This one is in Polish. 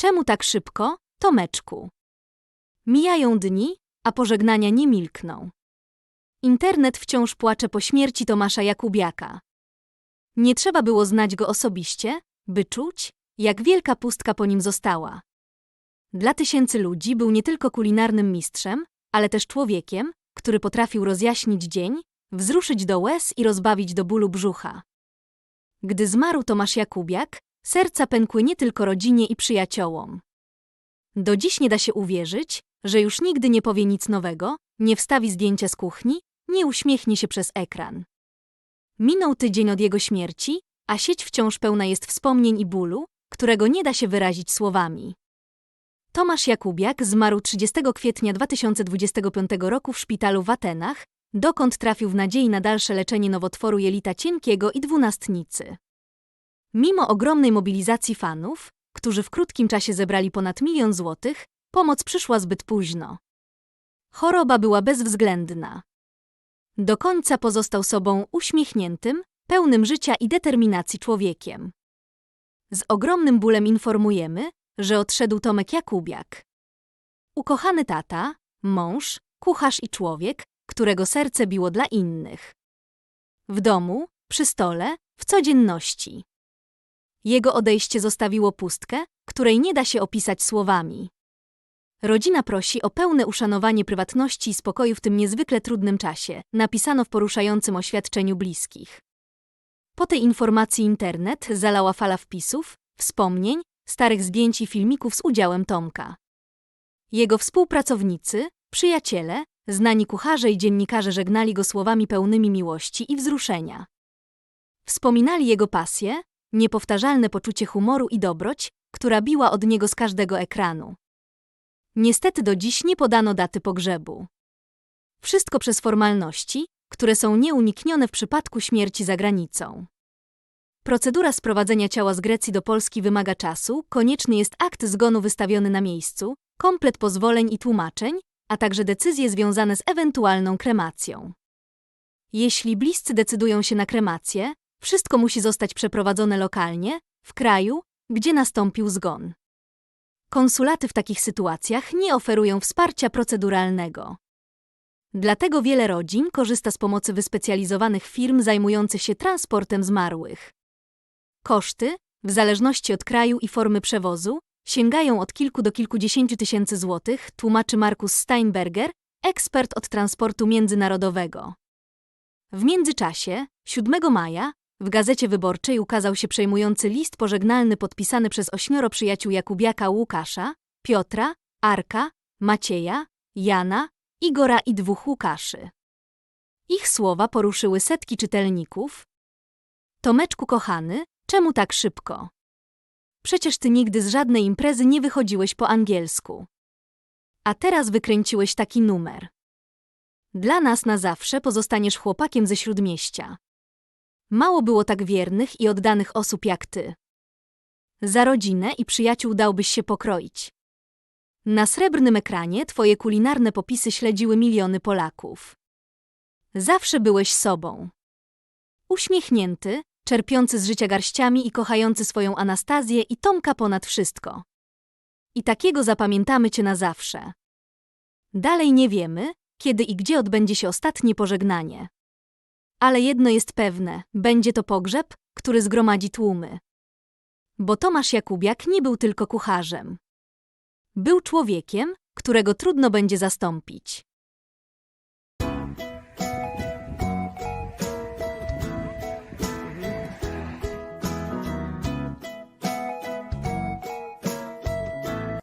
Czemu tak szybko, Tomeczku? Mijają dni, a pożegnania nie milkną. Internet wciąż płacze po śmierci Tomasza Jakubiaka. Nie trzeba było znać go osobiście, by czuć, jak wielka pustka po nim została. Dla tysięcy ludzi był nie tylko kulinarnym mistrzem, ale też człowiekiem, który potrafił rozjaśnić dzień, wzruszyć do łez i rozbawić do bólu brzucha. Gdy zmarł Tomasz Jakubiak, serca pękły nie tylko rodzinie i przyjaciołom. Do dziś nie da się uwierzyć, że już nigdy nie powie nic nowego, nie wstawi zdjęcia z kuchni, nie uśmiechnie się przez ekran. Minął tydzień od jego śmierci, a sieć wciąż pełna jest wspomnień i bólu, którego nie da się wyrazić słowami. Tomasz Jakubiak zmarł 30 kwietnia 2025 roku w szpitalu w Atenach, dokąd trafił w nadziei na dalsze leczenie nowotworu jelita cienkiego i dwunastnicy. Mimo ogromnej mobilizacji fanów, którzy w krótkim czasie zebrali ponad milion złotych, pomoc przyszła zbyt późno. Choroba była bezwzględna. Do końca pozostał sobą uśmiechniętym, pełnym życia i determinacji człowiekiem. Z ogromnym bólem informujemy, że odszedł Tomek Jakubiak. Ukochany tata, mąż, kucharz i człowiek, którego serce biło dla innych. W domu, przy stole, w codzienności. Jego odejście zostawiło pustkę, której nie da się opisać słowami. Rodzina prosi o pełne uszanowanie prywatności i spokoju w tym niezwykle trudnym czasie, napisano w poruszającym oświadczeniu bliskich. Po tej informacji internet zalała fala wpisów, wspomnień, starych zdjęć i filmików z udziałem Tomka. Jego współpracownicy, przyjaciele, znani kucharze i dziennikarze żegnali go słowami pełnymi miłości i wzruszenia. Wspominali jego pasję, niepowtarzalne poczucie humoru i dobroć, która biła od niego z każdego ekranu. Niestety do dziś nie podano daty pogrzebu. Wszystko przez formalności, które są nieuniknione w przypadku śmierci za granicą. Procedura sprowadzenia ciała z Grecji do Polski wymaga czasu, konieczny jest akt zgonu wystawiony na miejscu, komplet pozwoleń i tłumaczeń, a także decyzje związane z ewentualną kremacją. Jeśli bliscy decydują się na kremację, wszystko musi zostać przeprowadzone lokalnie, w kraju, gdzie nastąpił zgon. Konsulaty w takich sytuacjach nie oferują wsparcia proceduralnego. Dlatego wiele rodzin korzysta z pomocy wyspecjalizowanych firm zajmujących się transportem zmarłych. Koszty, w zależności od kraju i formy przewozu, sięgają od kilku do kilkudziesięciu tysięcy złotych, tłumaczy Markus Steinberger, ekspert od transportu międzynarodowego. W międzyczasie, 7 maja, w Gazecie Wyborczej ukazał się przejmujący list pożegnalny podpisany przez ośmioro przyjaciół Jakubiaka Łukasza, Piotra, Arka, Macieja, Jana, Igora i dwóch Łukaszy. Ich słowa poruszyły setki czytelników. Tomeczku kochany, czemu tak szybko? Przecież ty nigdy z żadnej imprezy nie wychodziłeś po angielsku. A teraz wykręciłeś taki numer. Dla nas na zawsze pozostaniesz chłopakiem ze śródmieścia. Mało było tak wiernych i oddanych osób jak ty. Za rodzinę i przyjaciół dałbyś się pokroić. Na srebrnym ekranie twoje kulinarne popisy śledziły miliony Polaków. Zawsze byłeś sobą. Uśmiechnięty, czerpiący z życia garściami i kochający swoją Anastazję i Tomka ponad wszystko. I takiego zapamiętamy cię na zawsze. Dalej nie wiemy, kiedy i gdzie odbędzie się ostatnie pożegnanie. Ale jedno jest pewne, będzie to pogrzeb, który zgromadzi tłumy. Bo Tomasz Jakubiak nie był tylko kucharzem. Był człowiekiem, którego trudno będzie zastąpić.